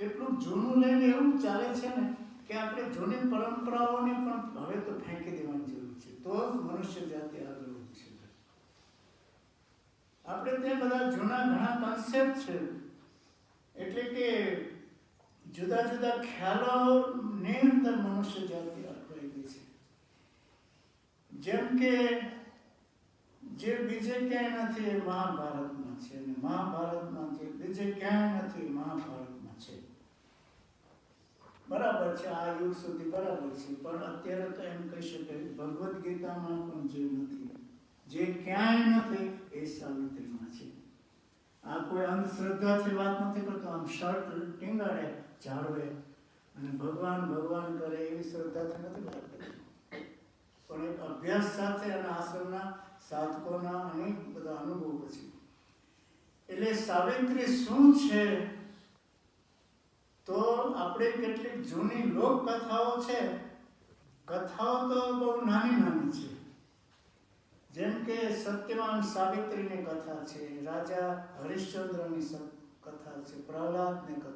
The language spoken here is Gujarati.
એટલું જૂનું લઈને એવું ચાલે છે ને કે આપણે જૂની પરંપરાઓને પણ હવે તો ફેંકી દેવાની જરૂર છે. તો જ મનુષ્ય જાતિ આગળ વધી આપણે ત્યાં બધા જૂના ઘણા કન્સેપ્ટ છે. એટલે કે જુદા જુદા ખ્યાલોની અંદર મનુષ્ય જાતિ અટવાઈ ગઈ છે. જેમ કે જે બીજે ક્યાંય નથી એ મહાભારતમાં છે. અને મહાભારતમાં જે બીજે ક્યાંય નથી મહાભારત બરાબર છે, આ યુગ સુધી બરાબર છે, પણ અત્યારે તો એમ કહી શકાય ભગવદ્ ગીતામાં પણ જે નથી, જે ક્યાંય નથી, એ સાવિત્રીમાં છે. આ કોઈ અંધશ્રદ્ધાથી વાત નથી કરતો, આમ શર્ટ ટીંગાડે જાળવે અને ભગવાન ભગવાન કરે એવી શ્રદ્ધાથી નથી વાત કરતો. પણ એક અભ્યાસ સાથે અને આશ્રમના સાધકોના અને બધા અનુભવ પછી. એટલે સાવિત્રી શું છે? આપણે કેટલીક જૂની લોક કથાઓ છે, કથાઓ તો બહુ નાની નાની છે. જેમ કે સત્યવાન સાવિત્રીની કથા છે, રાજા હરિશ્ચંદ્રની કથા છે, પ્રહલાદની કથા